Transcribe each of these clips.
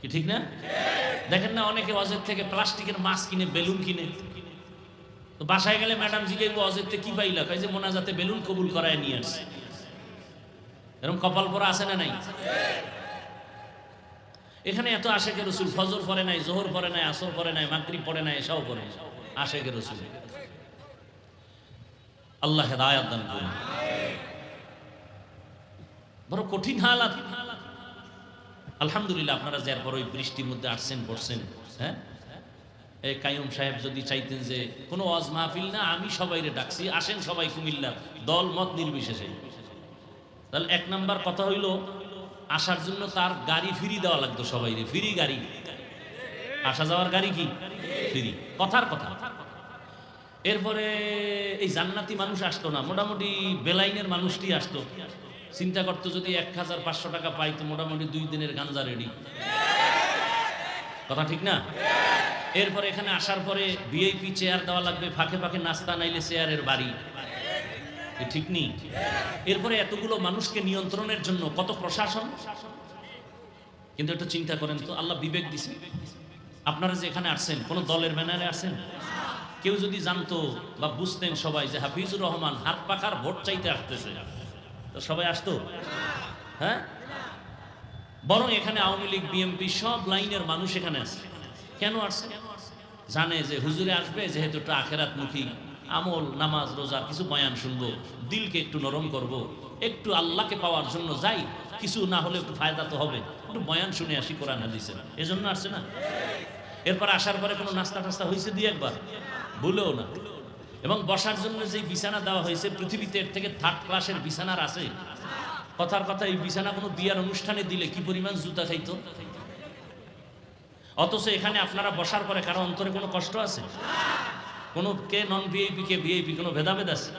কি ঠিক না? দেখেন না অনেকে অজের থেকে প্লাস্টিকের মাছ কিনে, বেলুন কিনে। তো বাসায় গেলে ম্যাডাম জিগে অজের থেকে কি পাইলা? কয় যে, মোনাজাতে বেলুন কবুল করায় নিয়ে আসছে। এরকম কপাল পরা আছে না নাই? এখানে এত আশেকে রসুল, ফজর পরে নাই, জোহর পরে নাই, আসর পরে নাই মাকরি পরে নাই এসব পরে আশেকে রসুল। আল্লাহ হেদায়াত দান করুন। বড় কঠিন হালাত। আলহামদুলিল্লাহ, আপনারা যার পর ওই বৃষ্টির মধ্যে আসছেন পড়ছেন হ্যাঁ? এই কায়ুম সাহেব যদি চাইতেন যে, কোনো ওয়াজ মাহফিল না, আমি সবাইরে ডাকছি, আসেন সবাই কুমিল্লার দল, মত নির্বিশেষে। তাহলে এক নাম্বার কথা হইল, আসার জন্য তার গাড়ি ফিরি দেওয়া লাগতো সবাইরে, ফিরি গাড়ি। আসা যাওয়ার গাড়ি কি? ফিরি। কথার কথা। এরপরে এই জান্নাতি মানুষ আসতো না, মোটামুটি বেলাইনের মানুষটি আসতো। চিন্তা করতো যদি এক হাজার পাঁচশো টাকা পাই, তো মোটামুটি দুই দিনের গাঞ্জা রেডি কথা ঠিক না? এরপরে এখানে আসার পরে ভিআইপি চেয়ার দেওয়া লাগবে, ফাঁকে ফাঁকে নাস্তা নাইলে চেয়ারের বাড়ি। ঠিক নেই এরপরে এতগুলো মানুষকে নিয়ন্ত্রণের জন্য কত প্রশাসন? কিন্তু একটু চিন্তা করেন তো, আল্লাহ বিবেক দিছে। আপনারা যে এখানে আসছেন, কোন দলের ব্যানারে আসেন কেউ যদি জানতো বা বুঝতেন সবাই যে হাফিজুর রহমান হাত পাখার ভোট চাইতে আসতেছে। সবাই আসতো? হ্যাঁ? বরং এখানে আওয়ামী লীগ বিএমপি সব লাইনের মানুষ এখানে আসে কেন আসছে? জানে যে হুজুরে আসবে, যেহেতু একটু আখেরাত মুখী আমল, নামাজ, রোজা, কিছু বয়ান শুনব, দিলকে একটু নরম করব। একটু আল্লাহকে পাওয়ার জন্য যাই, কিছু না হলে একটু ফায়দা তো হবে। একটু বয়ান শুনে আসি কোরআন, হাদিসে। এজন্য আসছে না? এরপর আসার পরে কোনো নাস্তা টাস্তা হয়েছে দিয়ে একবার? ভুলেও না। এবং বসার জন্য যে বিছানা দেওয়া হয়েছে, পৃথিবীতে এর থেকে থার্ড ক্লাসের বিছানার আছে। কথার কথা, এই বিছানা কোনো বিয়ার অনুষ্ঠানে দিলে কি পরিমাণ জুতা খাইতো? অথচ এখানে আপনারা বসার পরে কারও অন্তরে কোনো কষ্ট আছে? কোনো কে নন ভিআইপি কে ভিআইপি কোনো ভেদাভেদ আছে?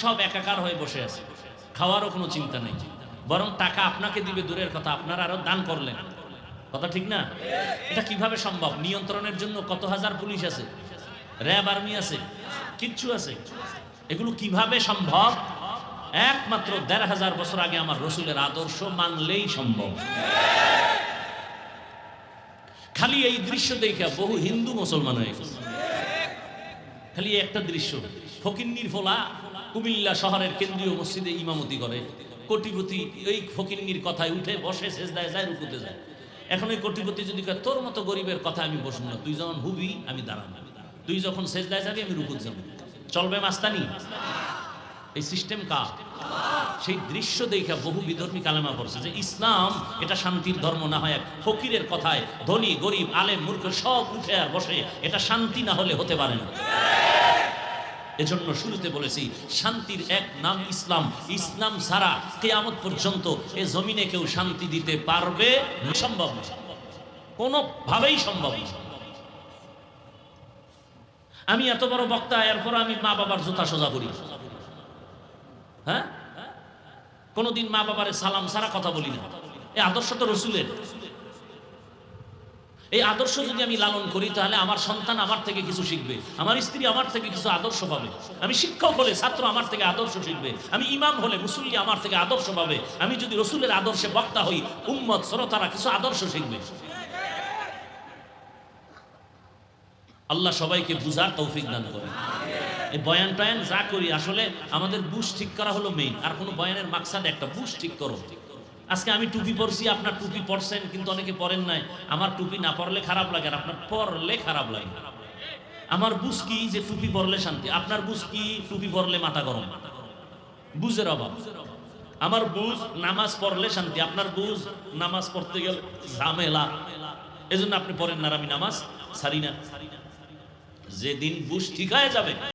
সব একাকার হয়ে বসে আছে। খাওয়ারও কোনো চিন্তা নেই। বরং টাকা আপনাকে দিবে দূরের কথা, আপনারা আরও দান করলেন। কথা ঠিক না? এটা কীভাবে সম্ভব? নিয়ন্ত্রণের জন্য কত হাজার পুলিশ আছে? র্যাব আর্মি আছে? কিচ্ছু আছে। এগুলো কীভাবে সম্ভব? একমাত্র দেড় হাজার বছর আগে আমার রসুলের আদর্শ মানলেই সম্ভব। খালি এই দৃশ্য দেখে বহু হিন্দু মুসলমান হয়ে খালি একটা দৃশ্য, ফকিন্নির ফোলা কুমিল্লা শহরের কেন্দ্রীয় মসজিদে ইমামতি করে। কোটিপতি এই ফকিন্নির কথায় উঠে বসে শেষদায় যায়, রুকুতে যায়। এখন ওই কোটিপতি যদি তোর মতো গরিবের কথা আমি বসবো না, তুই যখন হুবি, আমি দাঁড়াবো। তুই যখন শেষদায় যাবি, আমি রুকুত যাব। চলবে মাস্তানি? এই সিস্টেম কা সেই দৃশ্য দেখে বহু বিধর্মী কালেমা পড়ছে যে ইসলাম, এটা শান্তির ধর্ম না হয়, এক ফকিরের কথায় ধনী, গরিব, আলেম, মূর্খ সব উঠে আর বসে, এটা শান্তি না হলে হতে পারে না। এজন্য শুরুতে বলেছি, শান্তির এক নাম ইসলাম। ইসলাম ছাড়া কেয়ামত পর্যন্ত এ জমিনে কেউ শান্তি দিতে পারবে। সম্ভব না। কোনোভাবেই সম্ভব না। আমি এত বড় বক্তা এরপর আমি মা বাবার জুতা সোজা করি। হ্যাঁ? কোনোদিন মা বাবারে সালাম ছাড়া কথা বলি না। এই আদর্শ তো রসুলের। এই আদর্শ যদি আমি লালন করি, তাহলে আমার সন্তান আমার থেকে কিছু শিখবে। আমার স্ত্রী আমার থেকে কিছু আদর্শ পাবে। আমি শিক্ষক হলে ছাত্র আমার থেকে আদর্শ শিখবে। আমি ইমাম হলে মুসল্লি আমার থেকে আদর্শ পাবে। আমি যদি রসুলের আদর্শে বক্তা হই, উম্মত, শ্রোতারা কিছু আদর্শ শিখবে। আল্লাহ সবাইকে বুঝার তৌফিক দান করে এই বয়ান টয়ান যা করি, আসলে আমাদের বুশ ঠিক করা হলো মেইন আর কোনো বয়ানের মাকসাদ একটা, বুশ ঠিক করো। আজকে আমি টুপি পরছি, আপনার টুপি পরছেন, কিন্তু অনেকে পরেন নাই। আমার টুপি না পরলে খারাপ লাগে, আর আপনার পরলে খারাপ লাগে। আমার বুঝ কি যে টুপি পরলে শান্তি? আপনার বুঝ কি টুপি পরলে মাথা গরম? বুঝের অভাব। আমার বুঝ নামাজ পড়লে শান্তি, আপনার বুঝ নামাজ পড়তে গেলে ঝামেলা। এজন্য আপনি পড়েন না আমি নামাজ সারি না। যেদিন বুশ ঠিক যাবে